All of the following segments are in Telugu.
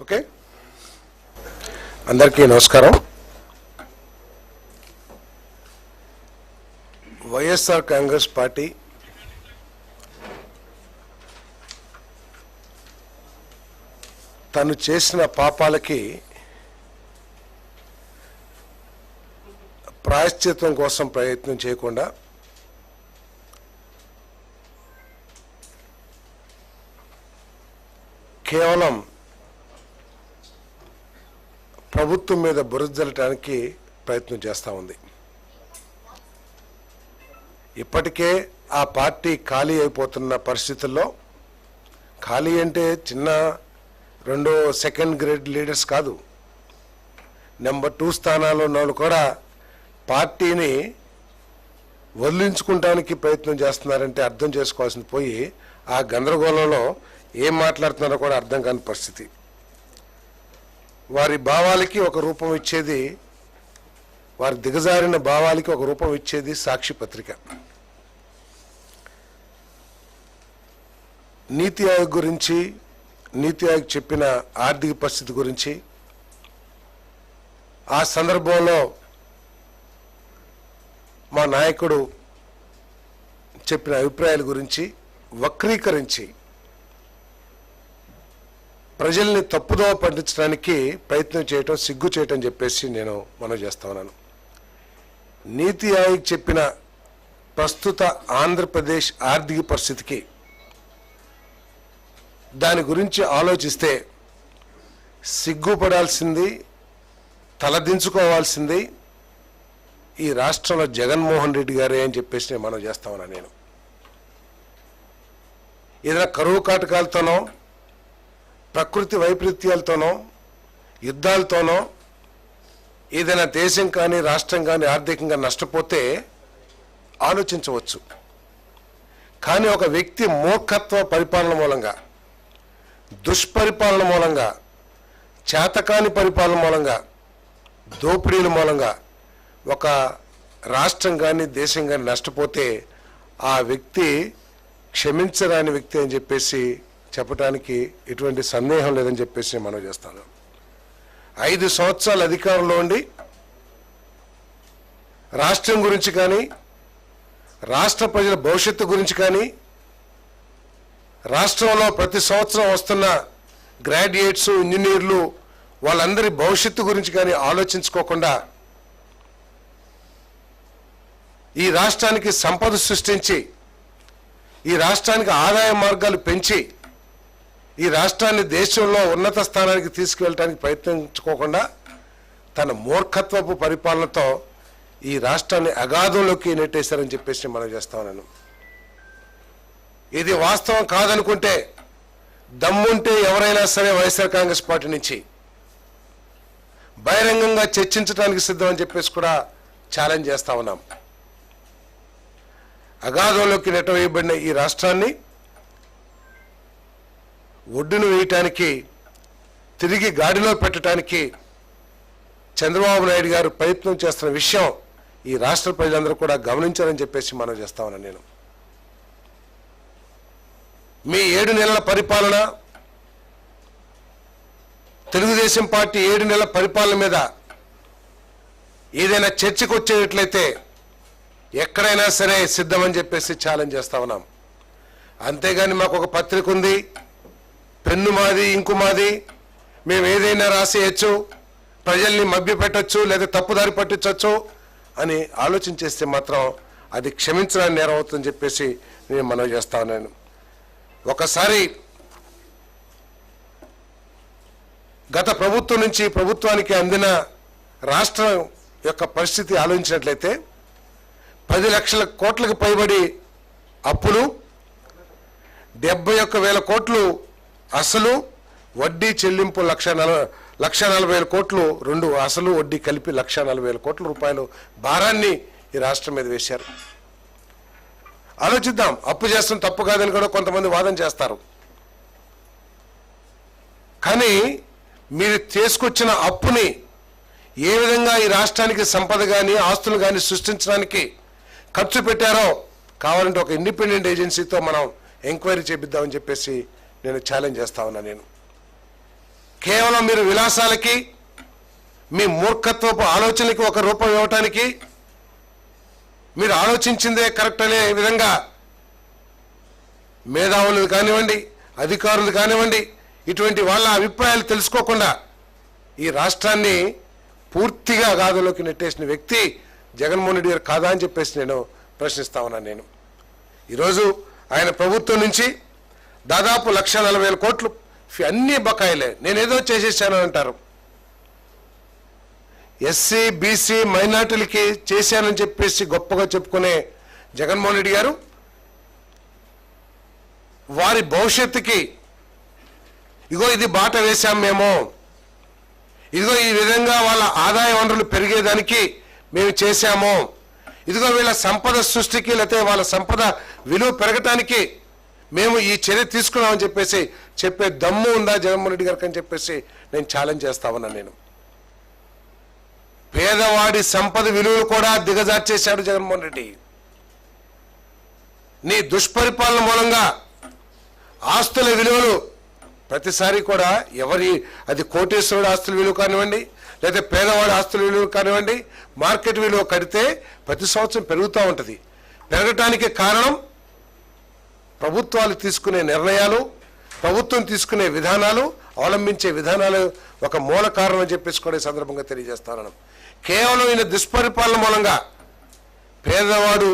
ఓకే? అందరికీ నమస్కారం. వైఎస్ఆర్ కాంగ్రెస్ పార్టీ తను చేసిన పాపాలకి ప్రాయశ్చిత్వం కోసం ప్రయత్నం చేయకుండా కేవలం ప్రభుత్వం మీద బురదలటానికి ప్రయత్నం చేస్తూ ఉంది. ఇప్పటికే ఆ పార్టీ ఖాళీ అయిపోతున్న పరిస్థితుల్లో ఖాళీ అంటే చిన్న రెండో సెకండ్ గ్రేడ్ లీడర్స్ కాదు నెంబర్ టూ స్థానాల్లో ఉన్న వాళ్ళు కూడా పార్టీని వదిలించుకుంటానికి ప్రయత్నం చేస్తున్నారంటే అర్థం చేసుకోవాల్సింది పోయి ఆ గందరగోళంలో ఏం మాట్లాడుతున్నారో కూడా అర్థం కాని పరిస్థితి. వారి భావాలకి ఒక రూపం ఇచ్చేది వారి దిగజారిన భావాలకి ఒక రూపం ఇచ్చేది సాక్షి పత్రిక. నీతి ఆయోగ్ గురించి నీతి ఆయోగ్ చెప్పిన ఆర్థిక పరిస్థితి గురించి ఆ సందర్భంలో మా నాయకుడు చెప్పిన అభిప్రాయాల గురించి వక్రీకరించి ప్రజల్ని తప్పుదోవ పట్టించడానికి ప్రయత్నం చేయటం సిగ్గు చేయటం చెప్పేసి నేను మనం చేస్తా ఉన్నాను. నీతి ఆయోగ్ చెప్పిన ప్రస్తుత ఆంధ్రప్రదేశ్ ఆర్థిక పరిస్థితికి దాని గురించి ఆలోచిస్తే సిగ్గుపడాల్సింది తలదించుకోవాల్సింది ఈ రాష్ట్రంలో జగన్మోహన్ రెడ్డి గారే అని చెప్పేసి మనం చేస్తా ఉన్నాను నేను. ఏదైనా కరువు కాటకాలతోనో ప్రకృతి వైపరీత్యాలతోనో యుద్ధాలతోనో ఏదైనా దేశం కానీ రాష్ట్రం కానీ ఆర్థికంగా నష్టపోతే ఆలోచించవచ్చు. కానీ ఒక వ్యక్తి మూర్ఖత్వ పరిపాలన మూలంగా దుష్పరిపాలన మూలంగా చేతకాని పరిపాలన మూలంగా దోపిడీల మూలంగా ఒక రాష్ట్రం కానీ దేశం కానీ నష్టపోతే ఆ వ్యక్తి క్షమించరాని వ్యక్తి అని చెప్పేసి చెప్పడానికి ఎటువంటి సందేహం లేదని చెప్పేసి నేను మనం చేస్తాను. ఐదు సంవత్సరాల అధికారంలో ఉండి రాష్ట్రం గురించి కానీ రాష్ట్ర ప్రజల భవిష్యత్తు గురించి కానీ రాష్ట్రంలో ప్రతి సంవత్సరం వస్తున్న గ్రాడ్యుయేట్స్ ఇంజనీర్లు వాళ్ళందరి భవిష్యత్తు గురించి కానీ ఆలోచించుకోకుండా ఈ రాష్ట్రానికి సంపద సృష్టించి ఈ రాష్ట్రానికి ఆదాయ మార్గాలు పెంచి ఈ రాష్ట్రాన్ని దేశంలో ఉన్నత స్థానానికి తీసుకువెళ్ళడానికి ప్రయత్నించుకోకుండా తన మూర్ఖత్వపు పరిపాలనతో ఈ రాష్ట్రాన్ని అగాధంలోకి నెట్టేశారని చెప్పేసి మనం చేస్తా ఉన్నాను. ఇది వాస్తవం కాదనుకుంటే దమ్ముంటే ఎవరైనా సరే వైఎస్ఆర్ కాంగ్రెస్ పార్టీ నుంచి బహిరంగంగా చర్చించడానికి సిద్ధం అని చెప్పేసి కూడా ఛాలెంజ్ చేస్తా ఉన్నాం. అగాధంలోకి నెట్టవేయబడిన ఈ రాష్ట్రాన్ని ఒడ్డును వేయటానికి తిరిగి గాడిలో పెట్టడానికి చంద్రబాబు నాయుడు గారు ప్రయత్నం చేస్తున్న విషయం ఈ రాష్ట్ర ప్రజలందరూ కూడా గమనించారని చెప్పేసి మనం చేస్తా నేను. మీ ఏడు నెలల పరిపాలన తెలుగుదేశం పార్టీ ఏడు నెలల పరిపాలన మీద ఏదైనా చర్చకు వచ్చేటట్లయితే ఎక్కడైనా సరే సిద్ధమని చెప్పేసి ఛాలెంజ్ చేస్తా ఉన్నాం. అంతేగాని మాకు ఒక పత్రిక ఉంది. పెన్ను మాది ఇంకు మాది. మేము ఏదైనా రాసేయచ్చు ప్రజల్ని మభ్యపెట్టచ్చు లేదా తప్పుదారి పట్టించవచ్చు అని ఆలోచించేస్తే మాత్రం అది క్షమించడానికి నేరం అవుతుందని చెప్పేసి నేను మనవి చేస్తా ఉన్నాను. ఒకసారి గత ప్రభుత్వం నుంచి ప్రభుత్వానికి అందిన రాష్ట్రం యొక్క పరిస్థితి ఆలోచించినట్లయితే పది లక్షల కోట్లకు పైబడి అప్పులు డెబ్బై ఒక్క వేల కోట్లు అసలు వడ్డీ చెల్లింపు లక్ష నల లక్ష నలభై వేల కోట్లు రెండు అసలు వడ్డీ కలిపి లక్ష నలభై వేల కోట్ల రూపాయలు భారాన్ని ఈ రాష్ట్రం మీద వేశారు. ఆలోచిద్దాం అప్పు చేస్తాం తప్పు కాదని కూడా కొంతమంది వాదన చేస్తారు. కానీ మీరు తీసుకొచ్చిన అప్పుని ఏ విధంగా ఈ రాష్ట్రానికి సంపద కానీ ఆస్తులు కానీ సృష్టించడానికి ఖర్చు పెట్టారో కావాలంటే ఒక ఇండిపెండెంట్ ఏజెన్సీతో మనం ఎంక్వైరీ చేపిద్దామని చెప్పేసి నేను ఛాలెంజ్ చేస్తా ఉన్నా నేను. కేవలం మీరు విలాసాలకి మీ మూర్ఖత్వపు ఆలోచనకి ఒక రూపం ఇవ్వటానికి మీరు ఆలోచించిందే కరెక్ట్ అనే విధంగా మేధావులు కానివ్వండి అధికారులు కానివ్వండి ఇటువంటి వాళ్ళ అభిప్రాయాలు తెలుసుకోకుండా ఈ రాష్ట్రాన్ని పూర్తిగా గాదులోకి నెట్టేసిన వ్యక్తి జగన్మోహన్ రెడ్డి గారు కాదా అని చెప్పేసి నేను ప్రశ్నిస్తా ఉన్నాను నేను. ఈరోజు ఆయన ప్రభుత్వం నుంచి దాదాపు లక్ష నలభై వేల కోట్లు అన్నీ అన్ని బకాయిలే. నేనేదో చేసేసాను అంటారు. ఎస్సీ బీసీ మైనార్టీలకి చేశానని చెప్పేసి గొప్పగా చెప్పుకునే జగన్మోహన్ రెడ్డి గారు వారి భవిష్యత్తుకి ఇగో ఇది బాట వేశాం మేము. ఇదిగో ఈ విధంగా వాళ్ళ ఆదాయ వనరులు పెరిగేదానికి మేము చేశాము. ఇదిగో వీళ్ళ సంపద సృష్టికి లేకపోతే వాళ్ళ సంపద విలువ పెరగటానికి మేము ఈ చర్య తీసుకున్నామని చెప్పేసి చెప్పే దమ్ము ఉందా జగన్మోహన్ రెడ్డి గారికి అని చెప్పేసి నేను ఛాలెంజ్ చేస్తా ఉన్నాను నేను. పేదవాడి సంపద విలువలు కూడా దిగజార్చేశాడు జగన్మోహన్ రెడ్డి. నీ దుష్పరిపాలన మూలంగా ఆస్తుల విలువలు ప్రతిసారి కూడా ఎవరి అది కోటేశ్వరుడు ఆస్తుల విలువ కానివ్వండి లేదా పేదవాడి ఆస్తుల విలువ కానివ్వండి మార్కెట్ విలువ కడితే ప్రతి సంవత్సరం పెరుగుతూ ఉంటుంది. పెరగటానికి కారణం ప్రభుత్వాలు తీసుకునే నిర్ణయాలు ప్రభుత్వం తీసుకునే విధానాలు అవలంబించే విధానాలు ఒక మూల కారణం అని చెప్పేసి కూడా ఈ సందర్భంగా తెలియజేస్తాను. కేవలం ఈయన దుష్పరిపాలన మూలంగా పేదవాడు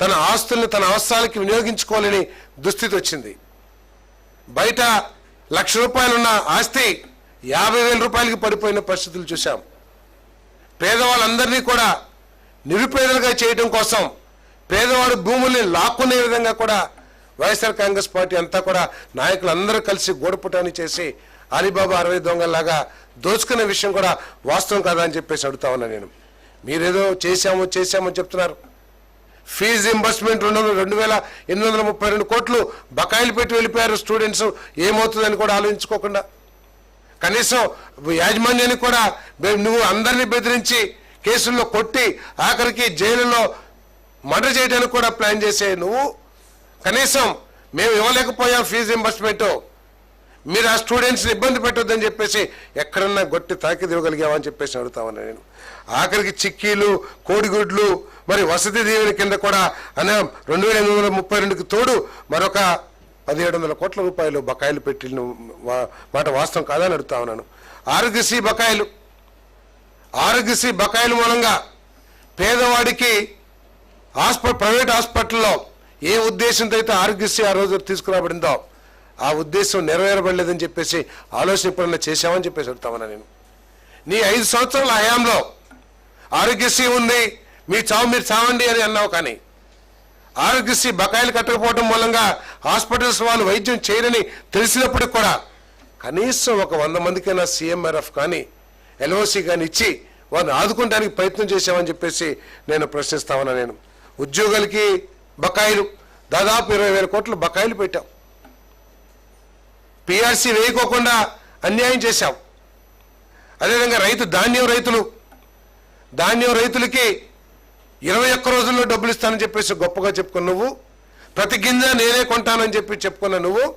తన ఆస్తుల్ని తన అవసరాలకి వినియోగించుకోలేని దుస్థితి వచ్చింది. బయట లక్ష రూపాయలున్న ఆస్తి యాభై వేల రూపాయలకి పడిపోయిన పరిస్థితులు చూశాం. పేదవాళ్ళందరినీ కూడా నిరుపేదలుగా చేయడం కోసం పేదవాడు భూముల్ని లాక్కునే విధంగా కూడా వైఎస్ఆర్ కాంగ్రెస్ పార్టీ అంతా కూడా నాయకులందరూ కలిసి గూడపుటాన్ని చేసి అలీబాబా అరవై దొంగల్లాగా దోచుకునే విషయం కూడా వాస్తవం కాదా అని చెప్పేసి అడుగుతా ఉన్నా నేను. మీరేదో చేశామో చేశామని చెప్తున్నారు. ఫీజు ఇంబర్స్మెంట్ రెండు వందల రెండు వేల ఎనిమిది వందల ముప్పై రెండు కోట్లు బకాయిలు పెట్టి వెళ్ళిపోయారు స్టూడెంట్స్. ఏమవుతుందని కూడా ఆలోచించుకోకుండా. కనీసం యాజమాన్యానికి కూడా నువ్వు అందరినీ బెదిరించి కేసుల్లో కొట్టి ఆఖరికి జైలులో మర్డర్ చేయడానికి కూడా ప్లాన్ చేసే నువ్వు కనీసం మేము ఇవ్వలేకపోయాం ఫీజు ఇంబర్స్మెంట్ మీరు ఆ స్టూడెంట్స్ని ఇబ్బంది పెట్టొద్దని చెప్పేసి ఎక్కడన్నా గొట్టి తాకిది ఇవ్వగలిగామని చెప్పేసి అడుగుతామని నేను. ఆఖరికి చిక్కీలు కోడిగుడ్లు మరి వసతి దీవెన కింద కూడా అనే రెండు వేల ఎనిమిది వందల ముప్పై రెండుకి తోడు మరొక పదిహేడు వందల కోట్ల రూపాయలు బకాయిలు పెట్టిన మాట వాస్తవం కాదని అడుగుతా ఉన్నాను. ఆరోగ్యశ్రీ బకాయిలు. ఆరోగ్యశ్రీ బకాయిల మూలంగా పేదవాడికి హాస్పిటల్ ప్రైవేట్ హాస్పిటల్లో ఏ ఉద్దేశంతో అయితే ఆరోగ్యశ్రీ ఆ రోజు తీసుకురాబడిందో ఆ ఉద్దేశం నెరవేరబడలేదని చెప్పేసి ఆలోచన ఎప్పుడన్నా చేశామని చెప్పేసి అడుగుతామన్నా నేను. నీ ఐదు సంవత్సరాల హయాంలో ఆరోగ్యశ్రీ ఉంది మీ చావు మీరు చావండి అని అన్నావు కానీ ఆరోగ్యశ్రీ బకాయిలు కట్టకపోవడం మూలంగా హాస్పిటల్స్ వాళ్ళు వైద్యం చేయరని తెలిసినప్పటికి కూడా కనీసం ఒక వంద మందికైనా సీఎంఆర్ఎఫ్ కానీ ఎల్ఓసి కానీ ఇచ్చి వారిని ఆదుకోవడానికి ప్రయత్నం చేశామని చెప్పేసి నేను ప్రశ్నిస్తామన్నా నేను. ఉద్యోగులకి బకాయిలు. దాదాపు ఇరవై వేల కోట్లు బకాయిలు పెట్టాం. పిఆర్సీ వేయకోకుండా అన్యాయం చేశాం. అదేవిధంగా రైతు ధాన్యం రైతులు ధాన్యం రైతులకి ఇరవై ఒక్క రోజుల్లో డబ్బులు ఇస్తానని చెప్పేసి గొప్పగా చెప్పుకున్న నువ్వు ప్రతి గింజ నేనే కొంటానని చెప్పి చెప్పుకున్న నువ్వు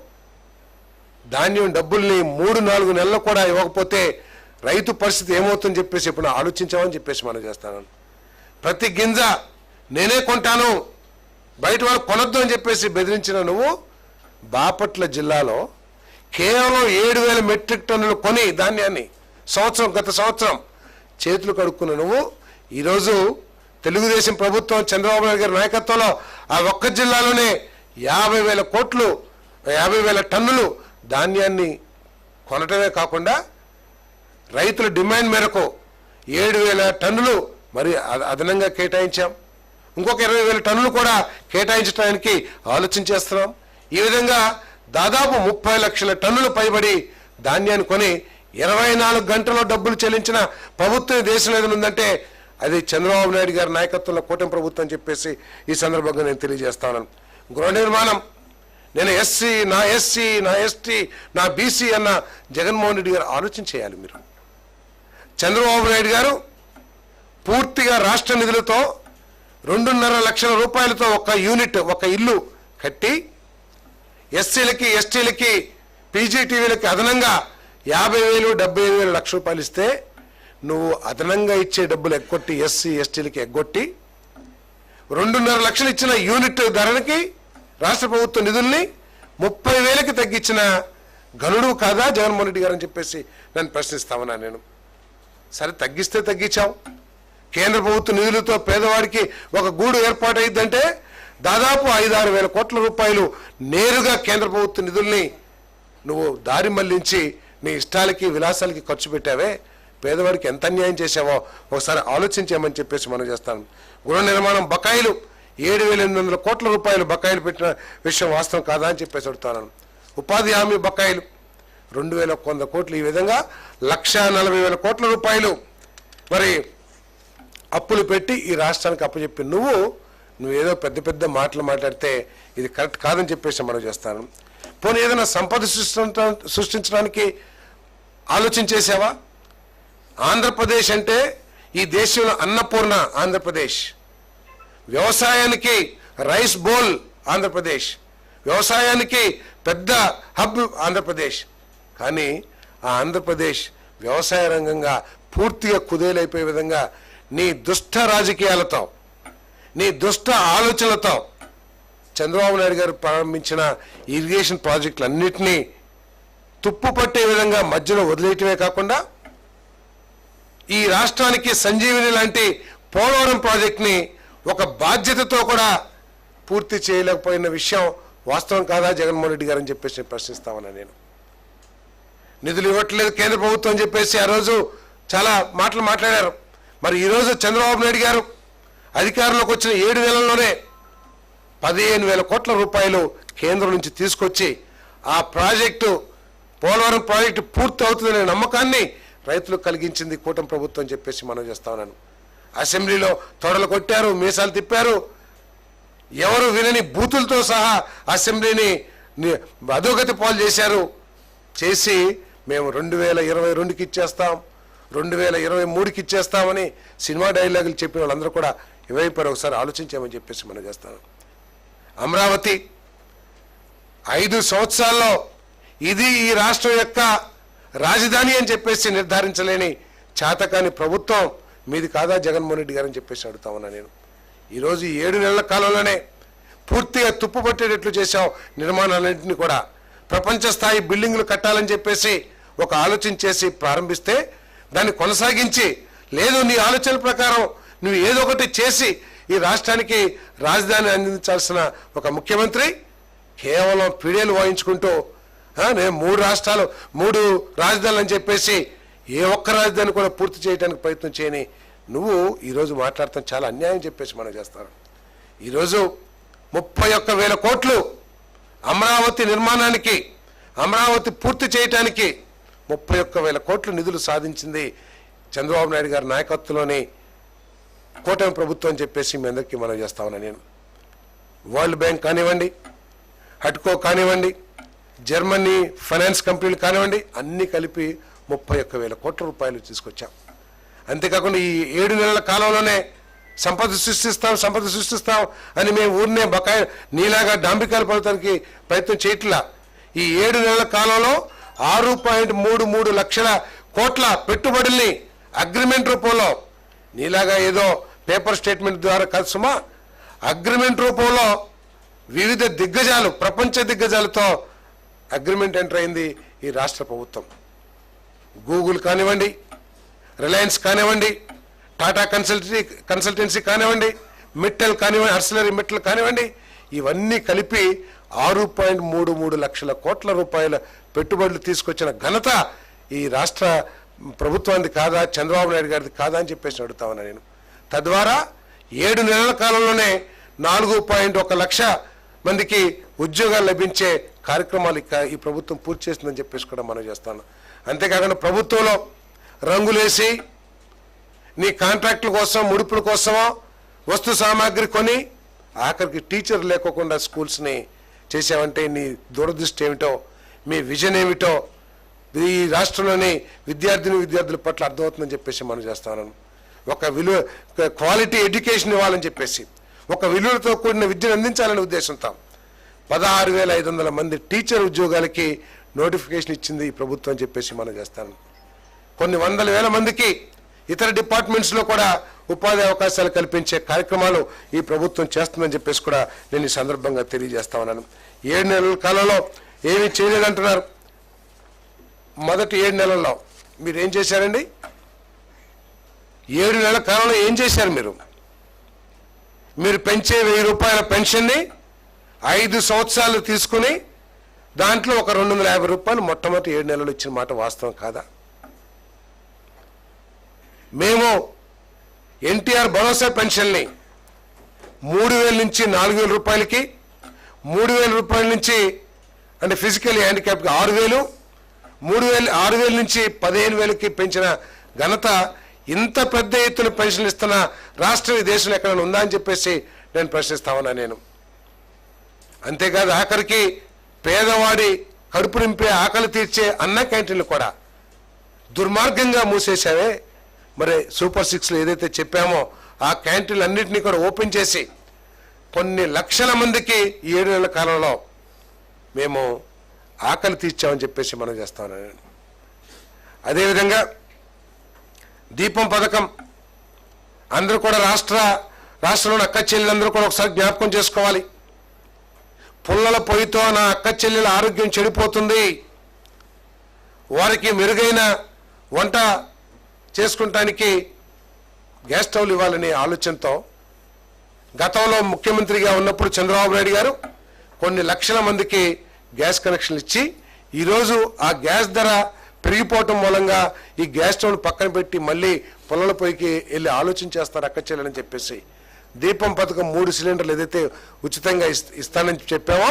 ధాన్యం డబ్బుల్ని మూడు నాలుగు నెలలు కూడా ఇవ్వకపోతే రైతు పరిస్థితి ఏమవుతుందని చెప్పేసి ఇప్పుడు ఆలోచించామని చెప్పేసి మనం చేస్తాను. ప్రతి గింజ నేనే కొంటాను బయట వాళ్ళు కొనొద్దు అని చెప్పేసి బెదిరించిన నువ్వు బాపట్ల జిల్లాలో కేవలం ఏడు వేల మెట్రిక్ టన్నులు కొని ధాన్యాన్ని సంవత్సరం గత సంవత్సరం చేతులు కడుక్కున్న నువ్వు ఈరోజు తెలుగుదేశం ప్రభుత్వం చంద్రబాబు నాయుడు గారి నాయకత్వంలో ఆ ఒక్క జిల్లాలోనే యాభై వేల కోట్లు యాభై వేల టన్నులు ధాన్యాన్ని కొనటమే కాకుండా రైతుల డిమాండ్ మేరకు ఏడు వేల టన్నులు మరి అద- అదనంగా కేటాయించాం. ఇంకొక ఇరవై వేల టన్నులు కూడా కేటాయించడానికి ఆలోచన చేస్తున్నాం. ఈ విధంగా దాదాపు ముప్పై లక్షల టన్నులు పైబడి ధాన్యాన్ని కొని ఇరవై నాలుగు గంటల్లో డబ్బులు చెల్లించిన ప్రభుత్వం దేశం దేశంలో ఏదైనా ఉందంటే అది చంద్రబాబు నాయుడు గారి నాయకత్వంలో కూటమి ప్రభుత్వం అని చెప్పేసి ఈ సందర్భంగా నేను తెలియజేస్తాను గృహ నిర్మాణం. నేను ఎస్సీ నా ఎస్సీ నా ఎస్టీ నా బీసీ అన్న జగన్మోహన్ రెడ్డి గారు ఆలోచన చేయాలి మీరు. చంద్రబాబు నాయుడు గారు పూర్తిగా రాష్ట్ర నిధులతో రెండున్నర లక్షల రూపాయలతో ఒక యూనిట్ ఒక ఇల్లు కట్టి ఎస్సీలకి ఎస్టీలకి పీజీటీవీలకి అదనంగా యాభై వేలు డెబ్బై వేలు లక్ష రూపాయలు ఇస్తే నువ్వు అదనంగా ఇచ్చే డబ్బులు ఎగ్గొట్టి ఎస్సీ ఎస్టీలకి ఎగ్గొట్టి రెండున్నర లక్షలు ఇచ్చిన యూనిట్ ధరనికి రాష్ట్ర ప్రభుత్వ నిధుల్ని ముప్పై వేలకి తగ్గించిన గనుడు కాదా జగన్మోహన్ రెడ్డి గారు అని చెప్పేసి నన్ను ప్రశ్నిస్తామన్నా నేను. సరే తగ్గిస్తే తగ్గించావు కేంద్ర ప్రభుత్వ నిధులతో పేదవాడికి ఒక గూడు ఏర్పాటైందంటే దాదాపు ఐదారు వేల కోట్ల రూపాయలు నేరుగా కేంద్ర ప్రభుత్వ నిధుల్ని నువ్వు దారి మళ్ళించి నీ ఇష్టాలకి విలాసాలకి ఖర్చు పెట్టావే. పేదవాడికి ఎంత అన్యాయం చేసావో ఒకసారి ఆలోచించామని చెప్పేసి మనం చేస్తాను గృహ నిర్మాణం బకాయిలు ఏడు వేల ఎనిమిది వందల కోట్ల రూపాయలు బకాయిలు పెట్టిన విషయం వాస్తవం కాదా అని చెప్పేసి అడుగుతాను ఉపాధి హామీ బకాయిలు రెండు వేల వంద కోట్లు ఈ విధంగా లక్ష నలభై వేల కోట్ల రూపాయలు. మరి అప్పులు పెట్టి ఈ రాష్ట్రానికి అప్పచెప్పి నువ్వు నువ్వు ఏదో పెద్ద పెద్ద మాటలు మాట్లాడితే ఇది కరెక్ట్ కాదని చెప్పేసి మనం చేస్తాను. పోనీ ఏదైనా సంపద సృష్టించ సృష్టించడానికి ఆలోచన చేసావా? ఆంధ్రప్రదేశ్ అంటే ఈ దేశంలో అన్నపూర్ణ ఆంధ్రప్రదేశ్. వ్యవసాయానికి రైస్ బౌల్ ఆంధ్రప్రదేశ్. వ్యవసాయానికి పెద్ద హబ్ ఆంధ్రప్రదేశ్. కానీ ఆ ఆంధ్రప్రదేశ్ వ్యవసాయ రంగంగా పూర్తిగా కుదేలైపోయే విధంగా నీ దుష్ట రాజకీయాలతో నీ దుష్ట ఆలోచనలతో చంద్రబాబు నాయుడు గారు ప్రారంభించిన ఇరిగేషన్ ప్రాజెక్టులన్నింటినీ తుప్పు పట్టే విధంగా మధ్యలో వదిలేయటమే కాకుండా ఈ రాష్ట్రానికి సంజీవిని లాంటి పోలవరం ప్రాజెక్ట్ని ఒక బాధ్యతతో కూడా పూర్తి చేయలేకపోయిన విషయం వాస్తవం కాదా? జగన్మోహన్ రెడ్డి గారు అని చెప్పేసి నేను ప్రశ్నిస్తామన్నా నేను. నిధులు ఇవ్వట్లేదు కేంద్ర ప్రభుత్వం అని చెప్పేసి ఆ రోజు చాలా మాటలు మాట్లాడారు. మరి ఈరోజు చంద్రబాబు నాయుడు గారు అధికారంలోకి వచ్చిన ఏడు నెలల్లోనే పదిహేను వేల కోట్ల రూపాయలు కేంద్రం నుంచి తీసుకొచ్చి ఆ ప్రాజెక్టు పోలవరం ప్రాజెక్టు పూర్తి అవుతుందనే నమ్మకాన్ని రైతులకు కలిగించింది కూటమి ప్రభుత్వం అని చెప్పేసి మనం చేస్తా ఉన్నాను. అసెంబ్లీలో తొడలు కొట్టారు మీసాలు తిప్పారు. ఎవరు వినని బూతులతో సహా అసెంబ్లీని అధోగతి పాలు చేశారు. చేసి మేము రెండు వేల ఇరవై రెండుకి ఇచ్చేస్తాం. రెండు వేల ఇరవై మూడుకి ఇచ్చేస్తామని సినిమా డైలాగులు చెప్పిన వాళ్ళందరూ కూడా ఇవైపోయారు ఒకసారి ఆలోచించామని చెప్పేసి మనం చేస్తాను. అమరావతి ఐదు సంవత్సరాల్లో ఇది ఈ రాష్ట్రం యొక్క రాజధాని అని చెప్పేసి నిర్ధారించలేని చేతకాని ప్రభుత్వం మీది కాదా జగన్మోహన్ రెడ్డి గారని చెప్పేసి అడుగుతా ఉన్నా నేను. ఈరోజు ఏడు నెలల కాలంలోనే పూర్తిగా తుప్పు పట్టేటట్లు చేశావు నిర్మాణాలన్నింటినీ కూడా. ప్రపంచ స్థాయి బిల్డింగ్లు కట్టాలని చెప్పేసి ఒక ఆలోచన చేసి ప్రారంభిస్తే దాన్ని కొనసాగించి లేదు నీ ఆలోచన ప్రకారం నువ్వు ఏదో ఒకటి చేసి ఈ రాష్ట్రానికి రాజధాని అందించాల్సిన ఒక ముఖ్యమంత్రి కేవలం పీడియలు వాయించుకుంటూ నేను మూడు రాష్ట్రాలు మూడు రాజధానులు అని చెప్పేసి ఏ ఒక్క రాజధాని కూడా పూర్తి చేయడానికి ప్రయత్నం చేయని నువ్వు ఈరోజు మాట్లాడతాం చాలా అన్యాయం చెప్పేసి మనం చేస్తాను ఈరోజు ముప్పై ఒక్క వేల కోట్లు అమరావతి నిర్మాణానికి అమరావతి పూర్తి చేయటానికి ముప్పై ఒక్క వేల కోట్ల నిధులు సాధించింది చంద్రబాబు నాయుడు గారి నాయకత్వంలోని కూటమి ప్రభుత్వం అని చెప్పేసి మీ అందరికీ మనం చేస్తామని నేను. వరల్డ్ బ్యాంక్ కానివ్వండి హట్కో కానివ్వండి జర్మనీ ఫైనాన్స్ కంపెనీలు కానివ్వండి అన్నీ కలిపి ముప్పై ఒక్క వేల కోట్ల రూపాయలు తీసుకొచ్చాం. అంతేకాకుండా ఈ ఏడు నెలల కాలంలోనే సంపద సృష్టిస్తాం సంపద సృష్టిస్తాం అని మేము ఊరినే బకాయి నీలాగా డాంబికాలు పడటానికి ప్రయత్నం చేయట్లా. ఈ ఏడు నెలల కాలంలో ఆరు పాయింట్ మూడు మూడు లక్షల కోట్ల పెట్టుబడుల్ని అగ్రిమెంట్ రూపంలో నీలాగా ఏదో పేపర్ స్టేట్మెంట్ ద్వారా కలుసుమా అగ్రిమెంట్ రూపంలో వివిధ దిగ్గజాలు ప్రపంచ దిగ్గజాలతో అగ్రిమెంట్ ఎంటర్ అయింది ఈ రాష్ట్ర ప్రభుత్వం. గూగుల్ కానివ్వండి రిలయన్స్ కానివ్వండి టాటా కన్సల్టీ కన్సల్టెన్సీ కానివ్వండి మిట్టల్ కానివ్వండి అర్సలరీ మిట్టల్ కానివ్వండి ఇవన్నీ కలిపి ఆరు పాయింట్ మూడు మూడు లక్షల కోట్ల రూపాయల పెట్టుబడులు తీసుకొచ్చిన ఘనత ఈ రాష్ట్ర ప్రభుత్వానికి కాదా చంద్రబాబు నాయుడు గారిది కాదా అని చెప్పేసి అడుగుతా ఉన్నా నేను. తద్వారా ఏడు నెలల కాలంలోనే నాలుగు పాయింట్ ఒక లక్ష మందికి ఉద్యోగాలు లభించే కార్యక్రమాలు ఈ ప్రభుత్వం పూర్తి చేస్తుందని చెప్పేసి కూడా మనం చేస్తాను అంతేకాకుండా ప్రభుత్వంలో రంగులేసి నీ కాంట్రాక్టుల కోసం ముడుపుల కోసమో వస్తు సామాగ్రి కొని ఆఖరికి టీచర్ లేకోకుండా స్కూల్స్ని చేసావంటే నీ దూరదృష్టి ఏమిటో మీ విజన్ ఏమిటో ఈ రాష్ట్రంలోని విద్యార్థిని విద్యార్థుల పట్ల అర్థమవుతుందని చెప్పేసి మనం చేస్తాను ఒక విలువ క్వాలిటీ ఎడ్యుకేషన్ ఇవ్వాలని చెప్పేసి ఒక విలువలతో కూడిన విద్యను అందించాలనే ఉద్దేశంతో పదహారు వేల ఐదు వందల మంది టీచర్ ఉద్యోగాలకి నోటిఫికేషన్ ఇచ్చింది ఈ ప్రభుత్వం అని చెప్పేసి మనం చేస్తాను. కొన్ని వందల వేల మందికి ఇతర డిపార్ట్మెంట్స్లో కూడా ఉపాధి అవకాశాలు కల్పించే కార్యక్రమాలు ఈ ప్రభుత్వం చేస్తుందని చెప్పేసి కూడా నేను ఈ సందర్భంగా తెలియజేస్తా ఉన్నాను. ఏడు నెలల కాలంలో ఏమీ చేయలేదంటున్నారు. మొదటి ఏడు నెలల్లో మీరు ఏం చేశారండి? ఏడు నెలల కాలంలో ఏం చేశారు మీరు? మీరు పెంచే వెయ్యి రూపాయల పెన్షన్ని ఐదు సంవత్సరాలు తీసుకుని దాంట్లో ఒక రెండు వందల యాభై రూపాయలు మొట్టమొదటి ఏడు నెలలు ఇచ్చిన మాట వాస్తవం కాదా? మేము ఎన్టీఆర్ భరోసా పెన్షన్ని మూడు వేల నుంచి నాలుగు వేల రూపాయలకి మూడు వేల రూపాయల నుంచి అంటే ఫిజికల్ హ్యాండిక్యాప్కి ఆరు వేలు మూడు వేలు ఆరు వేల నుంచి పదిహేను వేలకి పెంచిన ఘనత ఇంత పెద్ద ఎత్తున పెన్షన్లు ఇస్తున్న రాష్ట్రం ఈ దేశంలో ఎక్కడైనా ఉందా అని చెప్పేసి నేను ప్రశ్నిస్తా ఉన్నా నేను. అంతేకాదు ఆఖరికి పేదవాడి కడుపు నింపే ఆకలి తీర్చే అన్న క్యాంటీన్లు కూడా దుర్మార్గంగా మూసేశావే. మరి సూపర్ సిక్స్లో ఏదైతే చెప్పామో ఆ క్యాంటీన్లు అన్నింటినీ కూడా ఓపెన్ చేసి కొన్ని లక్షల మందికి ఏడు నెలల కాలంలో మేము ఆకలి తీర్చామని చెప్పేసి మనం చేస్తామని అదేవిధంగా దీపం పథకం అందరూ కూడా రాష్ట్ర రాష్ట్రంలోని అక్క చెల్లెలందరూ కూడా ఒకసారి జ్ఞాపకం చేసుకోవాలి. పుల్లల పొయ్యితో నా అక్క చెల్లెల ఆరోగ్యం చెడిపోతుంది. వారికి మెరుగైన వంట చేసుకుంటానికి గ్యాస్ స్టవ్లు ఇవ్వాలనే ఆలోచనతో గతంలో ముఖ్యమంత్రిగా ఉన్నప్పుడు చంద్రబాబు నాయుడు గారు కొన్ని లక్షల మందికి గ్యాస్ కనెక్షన్లు ఇచ్చి ఈరోజు ఆ గ్యాస్ ధర పెరిగిపోవటం మూలంగా ఈ గ్యాస్ స్టవ్ను పక్కన పెట్టి మళ్ళీ పొలాల పొయ్యికి వెళ్ళి ఆలోచన చేస్తారు అక్క చెల్లెలని చెప్పేసి. దీపం పథకం మూడు సిలిండర్లు ఏదైతే ఉచితంగా ఇస్తానని చెప్పామో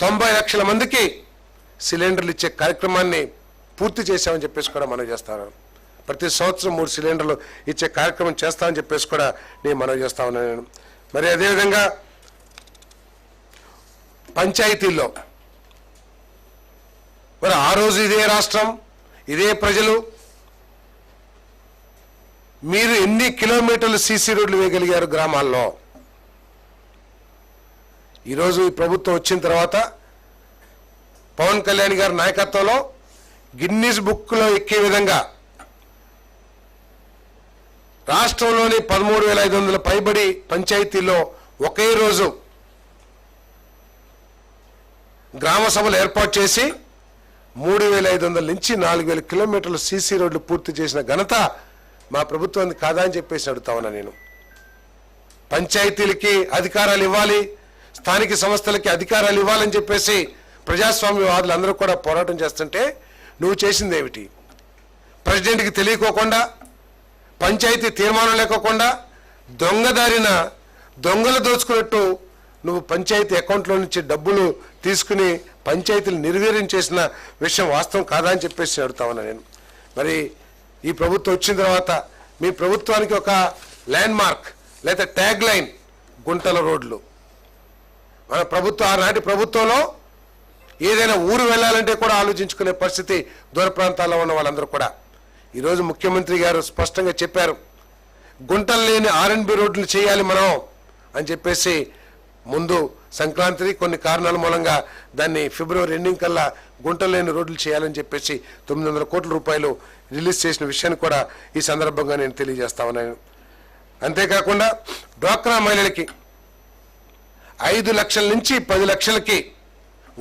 తొంభై లక్షల మందికి సిలిండర్లు ఇచ్చే కార్యక్రమాన్ని పూర్తి చేశామని చెప్పేసి కూడా మనం చేస్తాను ప్రతి సంవత్సరం మూడు సిలిండర్లు ఇచ్చే కార్యక్రమం చేస్తామని చెప్పేసి కూడా నేను మనం చేస్తా ఉన్నాను. నేను మరి అదేవిధంగా పంచాయతీల్లో మరి ఆ రోజు ఇదే రాష్ట్రం ఇదే ప్రజలు. మీరు ఎన్ని కిలోమీటర్లు సీసీ రోడ్లు వేయగలిగారు గ్రామాల్లో? ఈరోజు ఈ ప్రభుత్వం వచ్చిన తర్వాత పవన్ కళ్యాణ్ గారి నాయకత్వంలో గిన్నీస్ బుక్లో ఎక్కే విధంగా రాష్ట్రంలోని పదమూడు వేల ఐదు వందల పైబడి పంచాయతీల్లో ఒకే రోజు గ్రామ సభలు ఏర్పాటు చేసి మూడు వేల ఐదు వందల నుంచి నాలుగు వేల కిలోమీటర్లు సీసీ రోడ్లు పూర్తి చేసిన ఘనత మా ప్రభుత్వానికి కాదా అని చెప్పేసి అడుగుతా ఉన్నా నేను. పంచాయతీలకి అధికారాలు ఇవ్వాలి స్థానిక సంస్థలకి అధికారాలు ఇవ్వాలని చెప్పేసి ప్రజాస్వామ్యవాదులు అందరూ కూడా పోరాటం చేస్తుంటే నువ్వు చేసింది ఏమిటి ప్రెసిడెంట్కి తెలియకోకుండా పంచాయతీ తీర్మానం లేకోకుండా దొంగదారిన దొంగలు దోచుకున్నట్టు నువ్వు పంచాయతీ అకౌంట్లో నుంచి డబ్బులు తీసుకుని పంచాయతీలు నిర్వీర్యం చేసిన విషయం వాస్తవం కాదా అని చెప్పేసి అడుగుతా ఉన్నా నేను. మరి ఈ ప్రభుత్వం వచ్చిన తర్వాత మీ ప్రభుత్వానికి ఒక ల్యాండ్ మార్క్ లేదా ట్యాగ్ లైన్ గుంటల రోడ్లు. మన ప్రభుత్వం ఆనాటి ప్రభుత్వంలో ఏదైనా ఊరు వెళ్ళాలంటే కూడా ఆలోచించుకునే పరిస్థితి దూర ప్రాంతాల్లో ఉన్న వాళ్ళందరూ కూడా. ఈరోజు ముఖ్యమంత్రి గారు స్పష్టంగా చెప్పారు గుంటలు లేని ఆర్ఎన్బి రోడ్లు చేయాలి మనం అని చెప్పేసి ముందు సంక్రాంతి కొన్ని కారణాల మూలంగా దాన్ని ఫిబ్రవరి ఎండింగ్ కల్లా గుంటలేని రోడ్లు చేయాలని చెప్పేసి తొమ్మిది వందల కోట్ల రూపాయలు రిలీజ్ చేసిన విషయాన్ని కూడా ఈ సందర్భంగా నేను తెలియజేస్తా ఉన్నాను. అంతేకాకుండా డ్వాక్రా మహిళలకి ఐదు లక్షల నుంచి పది లక్షలకి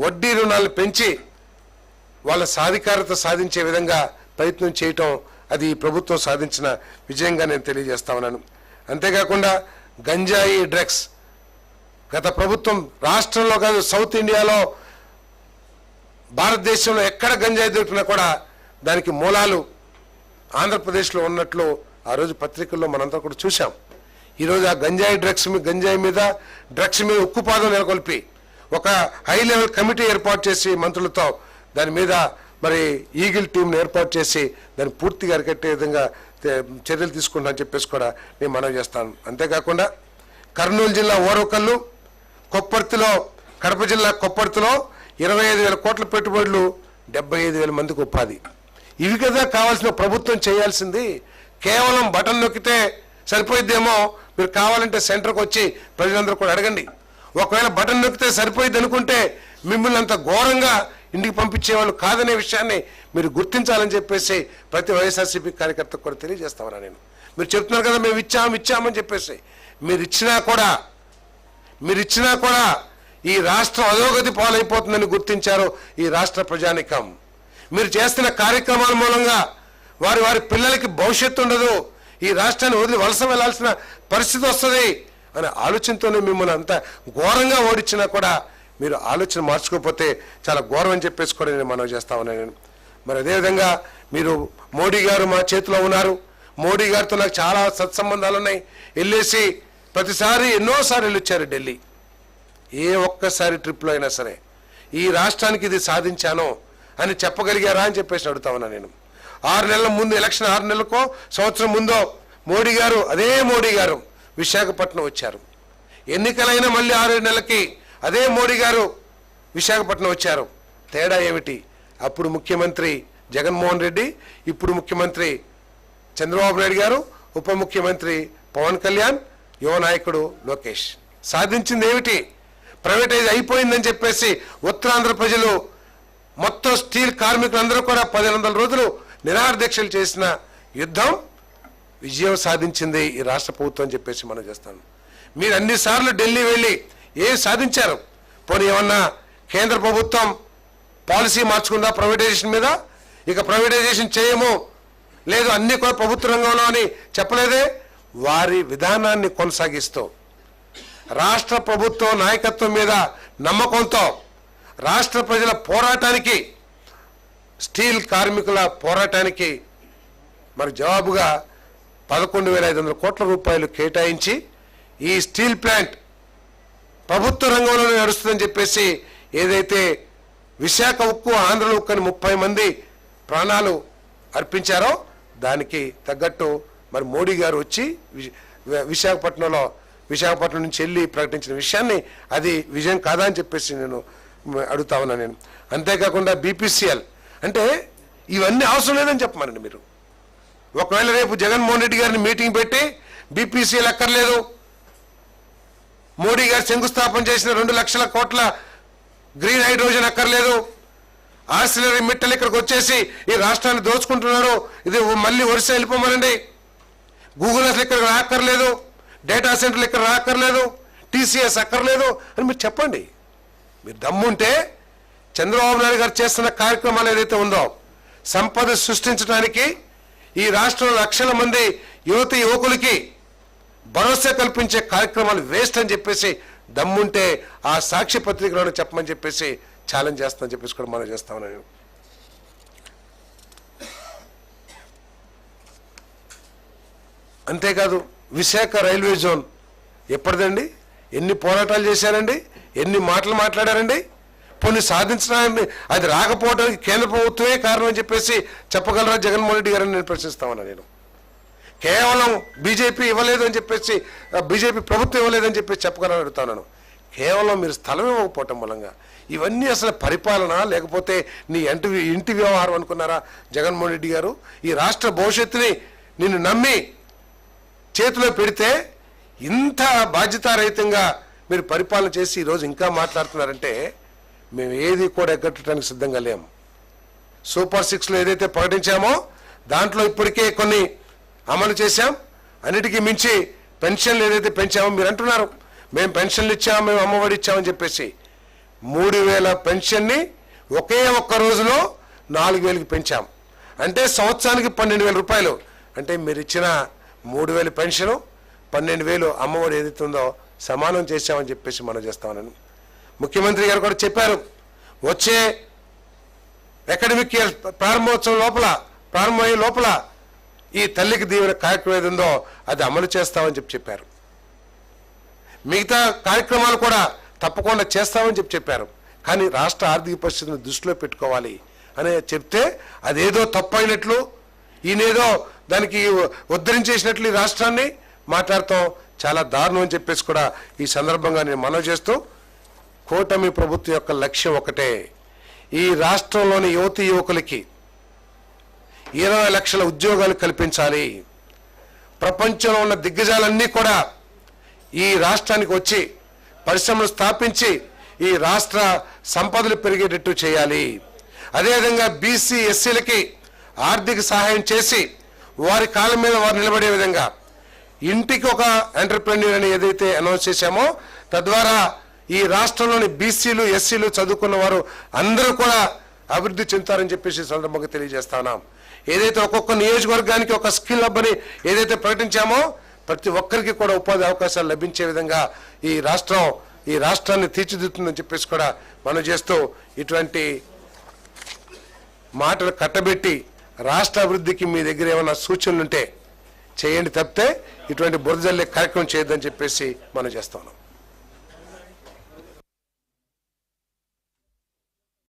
వడ్డీ రుణాలు పెంచి వాళ్ళ సాధికారత సాధించే విధంగా ప్రయత్నం చేయటం అది ఈ ప్రభుత్వం సాధించిన విజయంగా నేను తెలియజేస్తా ఉన్నాను. అంతేకాకుండా గంజాయి డ్రగ్స్ గత ప్రభుత్వం రాష్ట్రంలో కాదు సౌత్ ఇండియాలో భారతదేశంలో ఎక్కడ గంజాయి దొరికినా కూడా దానికి మూలాలు ఆంధ్రప్రదేశ్లో ఉన్నట్లు ఆ రోజు పత్రికల్లో మనంతా కూడా చూసాం ఈరోజు ఆ గంజాయి డ్రగ్స్ మీ గంజాయి మీద డ్రగ్స్ మీద ఉక్కుపాదం నెలకొల్పి ఒక హై లెవెల్ కమిటీ ఏర్పాటు చేసి మంత్రులతో దాని మీద మరి ఈగిల్ టీంను ఏర్పాటు చేసి దాన్ని పూర్తిగా అరికట్టే విధంగా చర్యలు తీసుకుంటానని చెప్పేసి కూడా నేను మనవి చేస్తాను. అంతేకాకుండా కర్నూలు జిల్లా ఓరవకల్లు కొప్పర్తిలో కడప జిల్లా కొప్పర్తిలో ఇరవై ఐదు వేల కోట్ల పెట్టుబడులు డెబ్బై ఐదు వేల మందికి ఉపాధి. ఇవి కదా కావాల్సిన ప్రభుత్వం చేయాల్సింది. కేవలం బటన్ నొక్కితే సరిపోయిద్దేమో. మీరు కావాలంటే సెంటర్కి వచ్చి ప్రజలందరూ కూడా అడగండి. ఒకవేళ బటన్ నొక్కితే సరిపోయింది అనుకుంటే మిమ్మల్ని అంత ఘోరంగా ఇంటికి పంపించేవాళ్ళు కాదనే విషయాన్ని మీరు గుర్తించాలని చెప్పేసి ప్రతి వైఎస్ఆర్సీపీ కార్యకర్తకు కూడా తెలియజేస్తామన్నా నేను. మీరు చెప్తున్నారు కదా మేము ఇచ్చాము ఇచ్చామని చెప్పేసి. మీరు ఇచ్చినా కూడా మీరు ఇచ్చినా కూడా ఈ రాష్ట్రం అధోగతి పాలైపోతుందని గుర్తించారు ఈ రాష్ట్ర ప్రజానికం. మీరు చేస్తున్న కార్యక్రమాల మూలంగా వారి వారి పిల్లలకి భవిష్యత్తు ఉండదు. ఈ రాష్ట్రాన్ని వదిలి వలస వెళ్ళాల్సిన పరిస్థితి వస్తుంది అనే ఆలోచనతోనే మిమ్మల్ని అంత ఘోరంగా ఓడించినా కూడా మీరు ఆలోచన మార్చుకోకపోతే చాలా ఘోరం అని చెప్పేసి కూడా నేను మనవి చేస్తామని నేను మరి అదేవిధంగా మీరు మోడీ గారు మా చేతిలో ఉన్నారు. మోడీ గారితో నాకు చాలా సత్సంబంధాలు ఉన్నాయి. వెళ్ళేసి ప్రతిసారి ఎన్నోసార్లు వెళ్ళొచ్చారు ఢిల్లీ. ఏ ఒక్కసారి ట్రిప్లో అయినా సరే. ఈ రాష్ట్రానికి ఇది సాధించాను అని చెప్పగలిగారా అని చెప్పేసి అడుగుతా ఉన్నా నేను. ఆరు నెలల ముందు ఎలక్షన్ ఆరు నెలలకో సంవత్సరం ముందో మోడీ గారు అదే మోడీ గారు విశాఖపట్నం వచ్చారు. ఎన్నికలైన మళ్ళీ ఆరు నెలలకి అదే మోడీ గారు విశాఖపట్నం వచ్చారు. తేడా ఏమిటి? అప్పుడు ముఖ్యమంత్రి జగన్మోహన్ రెడ్డి ఇప్పుడు ముఖ్యమంత్రి చంద్రబాబు నాయుడు గారు ఉప ముఖ్యమంత్రి పవన్ కళ్యాణ్ యువ నాయకుడు లోకేష్. సాధించింది ఏమిటి? ప్రైవేటైజ్ అయిపోయిందని చెప్పేసి ఉత్తరాంధ్ర ప్రజలు మొత్తం స్టీల్ కార్మికులందరూ కూడా పదిహేను వందల రోజులు నిరాహార చేసిన యుద్ధం విజయం సాధించింది ఈ రాష్ట్ర ప్రభుత్వం అని చెప్పేసి మనం చేస్తాను మీరు అన్నిసార్లు ఢిల్లీ వెళ్ళి ఏం సాధించారు? పోనీ ఏమన్నా కేంద్ర ప్రభుత్వం పాలసీ మార్చుకుందా ప్రైవేటైజేషన్ మీద? ఇక ప్రైవేటైజేషన్ చేయము. లేదు అన్ని కూడా ప్రభుత్వ రంగంలో అని చెప్పలేదే? వారి విధానాన్ని కొనసాగిస్తూ రాష్ట్ర ప్రభుత్వం నాయకత్వం మీద నమ్మకంతో రాష్ట్ర ప్రజల పోరాటానికి స్టీల్ కార్మికుల పోరాటానికి మరి జవాబుగా పదకొండు వేల ఐదు వందల కోట్ల రూపాయలు కేటాయించి ఈ స్టీల్ ప్లాంట్ ప్రభుత్వ రంగంలోనే నడుస్తుందని చెప్పేసి ఏదైతే విశాఖ ఉక్కు ఆంధ్ర ఉక్కు అని ముప్పై మంది ప్రాణాలు అర్పించారో దానికి తగ్గట్టు మరి మోడీ గారు వచ్చి వి- విశాఖపట్నంలో విశాఖపట్నం నుంచి వెళ్ళి ప్రకటించిన విషయాన్ని అది విజయం కాదా అని చెప్పేసి నేను అడుగుతా ఉన్నా నేను. అంతేకాకుండా బీపీసీఎల్. అంటే ఇవన్నీ అవసరం లేదని చెప్పమనండి మీరు. ఒకవేళ రేపు జగన్మోహన్ రెడ్డి గారిని మీటింగ్ పెట్టి బీపీసీఎల్ అక్కర్లేదు. మోడీ గారు శంకుస్థాపన చేసిన రెండు లక్షల కోట్ల గ్రీన్ హైడ్రోజన్ అక్కర్లేదు. ఆస్ట్రేలియా మిట్టలు ఇక్కడికి వచ్చేసి ఈ రాష్ట్రాన్ని దోచుకుంటున్నారు. ఇది మళ్ళీ వరుస వెళ్ళిపోమనండి. గూగుల్ అసలు ఇక్కడ రాక్కర్లేదు. డేటా సెంటర్లు ఇక్కడ రాక్కర్లేదు. టీసీఎస్ అక్కర్లేదు అని మీరు చెప్పండి. మీరు దమ్ముంటే చంద్రబాబు నాయుడు గారు చేస్తున్న కార్యక్రమాలు ఏదైతే ఉందో సంపద సృష్టించడానికి ఈ రాష్ట్రంలో లక్షల మంది యువతి యువకులకి భరోసా కల్పించే కార్యక్రమాలు వేస్ట్ అని చెప్పేసి దమ్ముంటే ఆ సాక్షి పత్రికలను చెప్పమని చెప్పేసి ఛాలెంజ్ చేస్తానని చెప్పేసి కూడా మనం చేస్తామని అంతేకాదు విశాఖ రైల్వే జోన్ ఎప్పటిదండి? ఎన్ని పోరాటాలు చేశారండి? ఎన్ని మాటలు మాట్లాడారండి? కొన్ని సాధించడానికి అది రాకపోవడానికి కేంద్ర ప్రభుత్వమే కారణం అని చెప్పేసి చెప్పగలరా? జగన్మోహన్ రెడ్డి గారని నేను ప్రశ్నిస్తామన్నా నేను. కేవలం బీజేపీ ఇవ్వలేదు అని చెప్పేసి బీజేపీ ప్రభుత్వం ఇవ్వలేదని చెప్పేసి చెప్పగలని అడుగుతాను కేవలం మీరు స్థలం ఇవ్వకపోవటం మూలంగా. ఇవన్నీ అసలు పరిపాలన లేకపోతే నీ ఇంటి ఇంటి వ్యవహారం అనుకున్నారా జగన్మోహన్ రెడ్డి గారు? ఈ రాష్ట్ర భవిష్యత్తుని నిన్ను నమ్మి చేతిలో పెడితే ఇంత బాధ్యతారహితంగా మీరు పరిపాలన చేసి ఈరోజు ఇంకా మాట్లాడుతున్నారంటే మేము ఏది కూడా ఎగ్గట్టడానికి సిద్ధంగా లేము సూపర్ సిక్స్లో ఏదైతే ప్రకటించామో దాంట్లో ఇప్పటికే కొన్ని అమలు చేశాం. అన్నిటికీ మించి పెన్షన్లు ఏదైతే పెంచామో మీరు అంటున్నారు. మేము పెన్షన్లు ఇచ్చాము మేము అమ్మఒడి ఇచ్చామని చెప్పేసి మూడు వేల పెన్షన్ని ఒకే ఒక్క రోజులో నాలుగు వేలకి పెంచాం. అంటే సంవత్సరానికి పన్నెండు వేల రూపాయలు. అంటే మీరు ఇచ్చిన మూడు వేలు పెన్షను పన్నెండు వేలు అమ్మఒడి ఏదైతే ఉందో సమానం చేశామని చెప్పేసి మనం చేస్తామని ముఖ్యమంత్రి గారు కూడా చెప్పారు వచ్చే అకాడమిక్ ఇయర్ ప్రారంభోత్సవం లోపల ప్రారంభమయ్యే లోపల ఈ తల్లికి దీవెన కార్యక్రమం ఏది ఉందో అది అమలు చేస్తామని చెప్పి చెప్పారు. మిగతా కార్యక్రమాలు కూడా తప్పకుండా చేస్తామని చెప్పి చెప్పారు. కానీ రాష్ట్ర ఆర్థిక పరిస్థితిని దృష్టిలో పెట్టుకోవాలి అని చెప్తే అదేదో తప్పైనట్లు ఈయనేదో దానికి ఉద్ధరించేసినట్లు ఈ రాష్ట్రాన్ని మాట్లాడతాం చాలా దారుణం అని చెప్పేసి కూడా ఈ సందర్భంగా నేను మనవి చేస్తూ కూటమి ప్రభుత్వం యొక్క లక్ష్యం ఒకటే. ఈ రాష్ట్రంలోని యువతి యువకులకి ఇరవై లక్షల ఉద్యోగాలు కల్పించాలి. ప్రపంచంలో ఉన్న దిగ్గజాలన్నీ కూడా ఈ రాష్ట్రానికి వచ్చి పరిశ్రమలు స్థాపించి ఈ రాష్ట్ర సంపదలు పెరిగేటట్టు చేయాలి. అదేవిధంగా బీసీ ఎస్సీలకి ఆర్థిక సహాయం చేసి వారి కాళ్ళ మీద వారు నిలబడే విధంగా ఇంటికి ఒక ఎంటర్ప్రెన్యూర్ అని ఏదైతే అనౌన్స్ చేశామో తద్వారా ఈ రాష్ట్రంలోని బీసీలు ఎస్సీలు చదువుకున్న వారు అందరూ కూడా అభివృద్ధి చెందుతారని చెప్పేసి సందర్భంగా తెలియజేస్తా ఉన్నాం. ఏదైతే ఒక్కొక్క నియోజకవర్గానికి ఒక స్కిల్ హబ్ అని ఏదైతే ప్రకటించామో ప్రతి ఒక్కరికి కూడా ఉపాధి అవకాశాలు లభించే విధంగా ఈ రాష్ట్రం ఈ రాష్ట్రాన్ని తీర్చిదిద్దుతుందని చెప్పేసి కూడా మనం చేస్తూ ఇటువంటి మాటలు కట్టబెట్టి రాష్ట్ర అభివృద్ధికి మీ దగ్గర ఏమైనా సూచనలు ఉంటే చేయండి తప్పితే ఇటువంటి బురదల్లే కార్యక్రమం చేయొద్దని చెప్పేసి మనం చేస్తాం